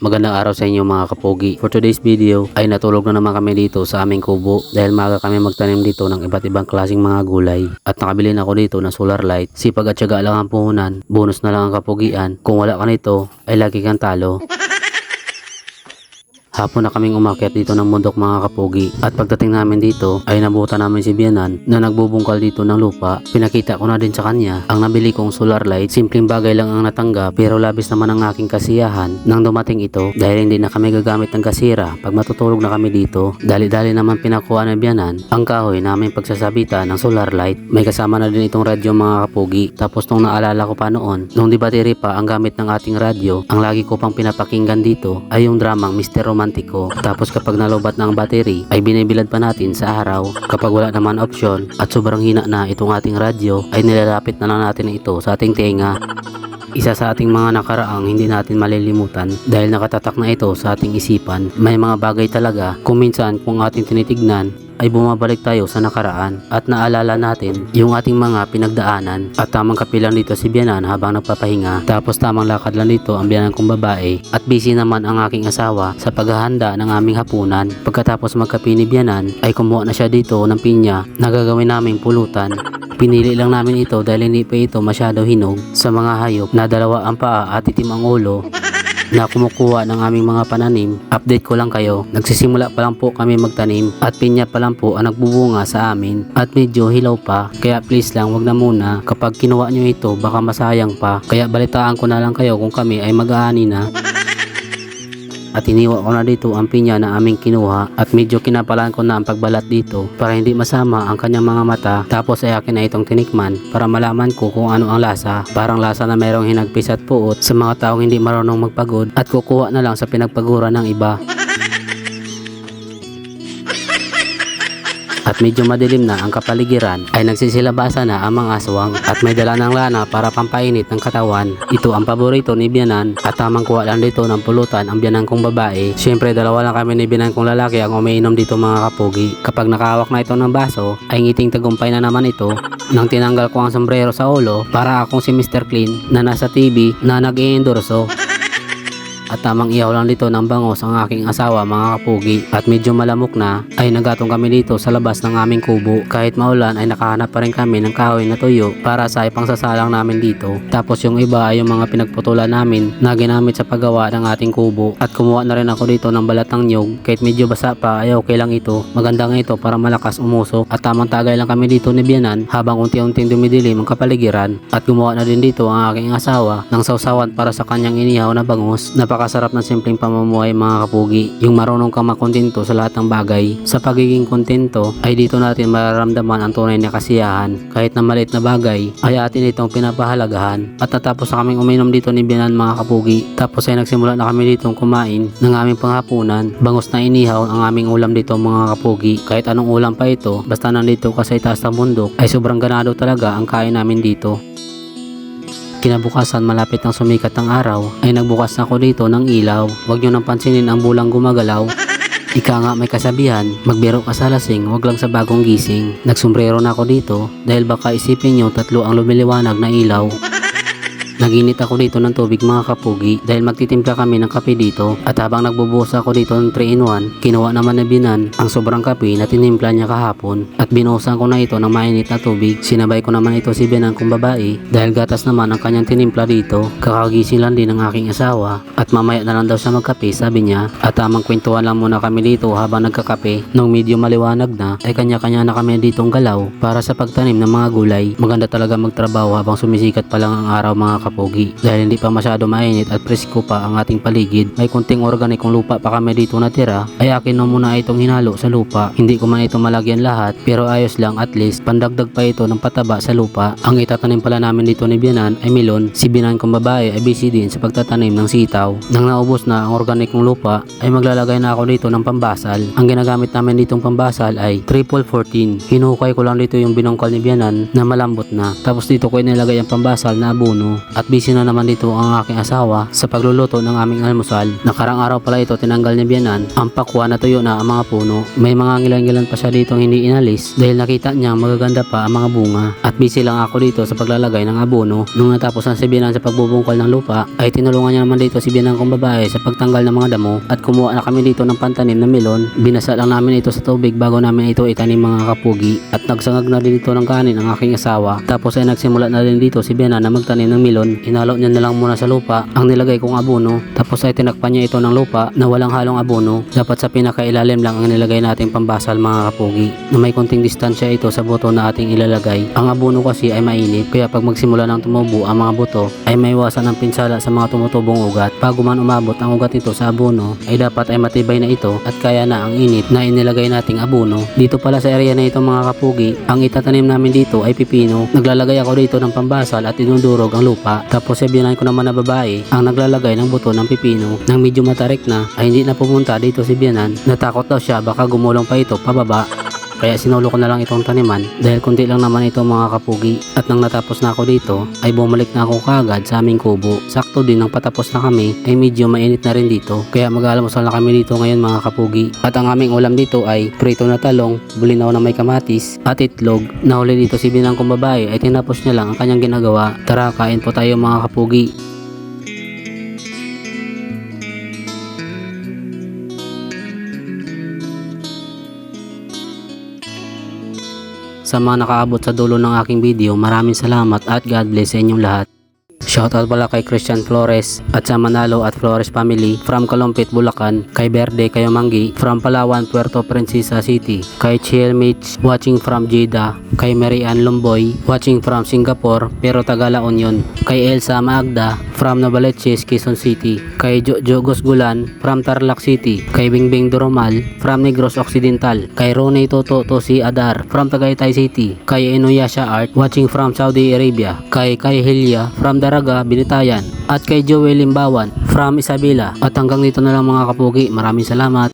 Magandang araw sa inyo mga kapogi. For today's video ay natulog na naman kami dito sa aming kubo dahil maaga kami magtanim dito ng iba't ibang klaseng mga gulay. At nakabili na ako dito ng solar light. Sipag at syaga lang ang puhunan, bonus na lang ang kapogian. Kung wala ka nito ay lagi kang talo. Hapon na kaming umakyat dito ng bundok mga kapogi at pagdating namin dito ay nabuta namin si Bianan na nagbubungkal dito ng lupa. Pinakita ko na din sa kanya ang nabili kong solar light. Simpleng bagay lang ang natanggap pero labis naman ang aking kasiyahan nang dumating ito dahil hindi na kami gagamit ng kasira pag matutulog na kami dito. Dali-dali naman pinakuha ng Bianan ang kahoy namin pagsasabitan ng solar light. May kasama na din itong radyo mga kapogi. Tapos nung naalala ko pa noon, nung di battery pa ang gamit ng ating radyo, ang lagi ko pang pinapakinggan dito ay yung dramang Mr. Romantiko. Tapos kapag nalobat na ang battery, ay binibilad pa natin sa araw. Kapag wala naman option at sobrang hina na itong ating radyo, ay nilalapit na lang natin ito sa ating tenga. Isa sa ating mga nakaraang hindi natin malilimutan dahil nakatatak na ito sa ating isipan. May mga bagay talaga kung minsan kung ating tinitignan ay bumabalik tayo sa nakaraan at naalala natin yung ating mga pinagdaanan. At tamang kapilang dito si Bianan habang nagpapahinga. Tapos tamang lakad lang dito ang biyanan kong babae. At busy naman ang aking asawa sa paghahanda ng aming hapunan. Pagkatapos magkape ni Bianan ay kumuha na siya dito ng pinya na gagawin naming pulutan. Pinili lang namin ito dahil hindi pa ito masyado hinog. Sa mga hayop na dalawa ang paa at itim ang ulo na kumukuha ng aming mga pananim. Update ko lang kayo. Nagsisimula pa lang po kami magtanim at pinya pa lang po ang nagbubunga sa amin at medyo hilaw pa. Kaya please lang wag na muna. Kapag kinuha nyo ito baka masayang pa. Kaya balitaan ko na lang kayo kung kami ay mag-aani na. At iniwa ko na dito ang pinya na aming kinuha at medyo kinapalan ko na ang pagbalat dito para hindi masama ang kanyang mga mata tapos ay akin na itong tinikman para malaman ko kung ano ang lasa. Parang lasa na mayroong hinagpis at puot sa mga taong hindi marunong magpagod at kukuha na lang sa pinagpaguran ng iba. At medyo madilim na ang kapaligiran ay nagsisilabasa na ang mga aswang at may dala ng lana para pampainit ng katawan. Ito ang paborito ni Bianan at tamang kuha lang dito ng pulutan ang biyanan kong babae. Siyempre dalawa lang kami ni biyanan kong lalaki ang umiinom dito mga kapugi. Kapag nakahawak na ito ng baso ay ngiting tagumpay na naman ito nang tinanggal ko ang sombrero sa ulo para akong si Mr. Clean na nasa TV na nag-iendorso. At tamang ihaw lang dito ng bangos ang aking asawa mga kapugi at medyo malamok na ay nagatong kami dito sa labas ng aming kubo. Kahit maulan ay nakahanap pa rin kami ng kahoy na tuyo para sa ipangsasalang namin dito. Tapos yung iba ay yung mga pinagputulan namin na ginamit sa paggawa ng ating kubo. At kumuha na rin ako dito ng balat ng nyog kahit medyo basa pa ay okay lang ito. Maganda nga ito para malakas umusok at tamang tagay lang kami dito ni Bianan habang unti-unting dumidilim ang kapaligiran at gumawa na din dito ang aking asawa ng sausawan para sa kanyang inihaw na bangus. Napakasarap ng simpleng pamumuhay mga kapugi. Yung marunong kang makontento sa lahat ng bagay. Sa pagiging kontento ay dito natin mararamdaman ang tunay na kasiyahan. Kahit na maliit na bagay ay atin itong pinapahalagahan. At natapos na kaming uminom dito ni Bianan mga kapugi. Tapos ay nagsimula na kami ditong kumain ng aming panghapunan. Bangus na inihaw ang aming ulam dito mga kapugi. Kahit anong ulam pa ito, basta nandito ka sa itaas ng bundok ay sobrang ganado talaga ang kain namin dito. Kinabukasan malapit ng sumikat ng araw ay nagbukas na ako dito ng ilaw. Huwag nyo nang pansinin ang bulang gumagalaw. Ika nga may kasabihan, magbiro ka sa lasing, wag lang sa bagong gising. Nagsumbrero na ako dito dahil baka isipin nyo tatlo ang lumiliwanag na ilaw. Naginit ako dito ng tubig mga kapugi dahil magtitimpla kami ng kape dito at habang nagbubuhos ako dito ng 3 in 1, kinuha naman na binan ang sobrang kape na tinimpla niya kahapon at binuhusan ko na ito ng mainit na tubig. Sinabay ko naman ito si binan kong babae dahil gatas naman ang kanyang tinimpla dito. Kakagising lang din ng aking asawa at mamaya na lang daw siya magkape sabi niya at tamang kwentuhan lang muna kami dito habang nagkakape. Nung medyo maliwanag na ay kanya-kanya na kami ditong galaw para sa pagtanim ng mga gulay. Maganda talaga magtrabaho habang sumisikat pa lang ang araw mga kapogi dahil hindi pa masyado mainit at presko pa ang ating paligid. May kunting organikong lupa pa kami dito natira ay akin na muna itong hinalo sa lupa. Hindi ko man ito malagyan lahat pero ayos lang at least pandagdag pa ito ng pataba sa lupa. Ang itatanim pala namin dito ni Bianan ay melon. Si Bianan kong babae ay busy din sa pagtatanim ng sitaw. Nang naubos na ang organikong lupa ay maglalagay na ako dito ng pambasal. Ang ginagamit namin ditong pambasal ay triple 14. Hinukay ko lang dito yung binongkal ni Bianan na malambot na. Tapos dito ko inilagay ang pambasal na abono at busy na naman dito ang aking asawa sa pagluluto ng aming almusal. Nakarang araw pala ito tinanggal ni Bianan ang pakwa na tuyo na ang mga puno. May mga ngilan-ngilan pa siya dito hindi inalis dahil nakita niya magaganda pa ang mga bunga. At busy lang ako dito sa paglalagay ng abono. Nung natapos na si Bianan sa pagbubungkal ng lupa ay tinulungan niya naman dito si Bianan kong babae sa pagtanggal ng mga damo at kumuha na kami dito ng pantanim na melon. Binasa lang namin ito sa tubig bago namin ito itanim mga kapugi at nagsangag na din dito ng kanin ang aking asawa. Tapos ay nagsimula na rin dito si Bianan na magtanim ng melon. Hinalo niya na lang muna sa lupa ang nilagay kong abono. Tapos ay tinakpan niya ito ng lupa na walang halong abono. Dapat sa pinakailalim lang ang nilagay nating pambasal mga kapugi na may konting distansya ito sa buto na ating ilalagay. Ang abono kasi ay mainit kaya pag magsimula ng tumubo ang mga buto ay may iwasan ng pinsala sa mga tumutubong ugat. Bago man umabot ang ugat nito sa abono ay dapat ay matibay na ito at kaya na ang init na inilagay nating abono. Dito pala sa area na ito mga kapugi, ang itatanim namin dito ay pipino. Naglalagay ako dito ng pambasal at dinudurog ang lupa. Tapos sabihan ko naman na babae ang naglalagay ng buto ng pipino. Nang medyo matarik na ay hindi na pumunta dito si Bianan. Natakot daw siya baka gumulong pa ito pababa. Kaya sinulo ko na lang itong taniman dahil kunti lang naman ito mga kapugi. At nang natapos na ako dito ay bumalik na ako kagad sa aming kubo. Sakto din nang patapos na kami ay medyo mainit na rin dito. Kaya mag-almusal na kami dito ngayon mga kapugi. At ang aming ulam dito ay prito na talong, bulinaw na may kamatis at itlog. Nahuli dito si Binang kong ay tinapos niya lang ang kanyang ginagawa. Tara kain po tayo mga kapugi. Sa mga nakaabot sa dulo ng aking video, maraming salamat at God bless sa inyong lahat. Shoutout pala kay Christian Flores at sa Manalo at Flores family from Kalumpit, Bulacan, kay Verde Kayamanggi from Palawan, Puerto Princesa City, kay Chiel Mitch watching from Jeddah, kay Mary Ann Lumboy watching from Singapore pero Tagala Union, kay Elsa Magda from Novaliches, Quezon City, kay Jojo Gusgulan from Tarlac City, kay Bingbing Doromal from Negros Occidental, kay Ronnie Toto Tosi Adar from Tagaytay City, kay Inuyasha Art watching from Saudi Arabia, kay Kay Hilya from Daraga, Binitayan, at kay Joel Limbawan from Isabela. At hanggang dito na lang mga kapugi, maraming salamat.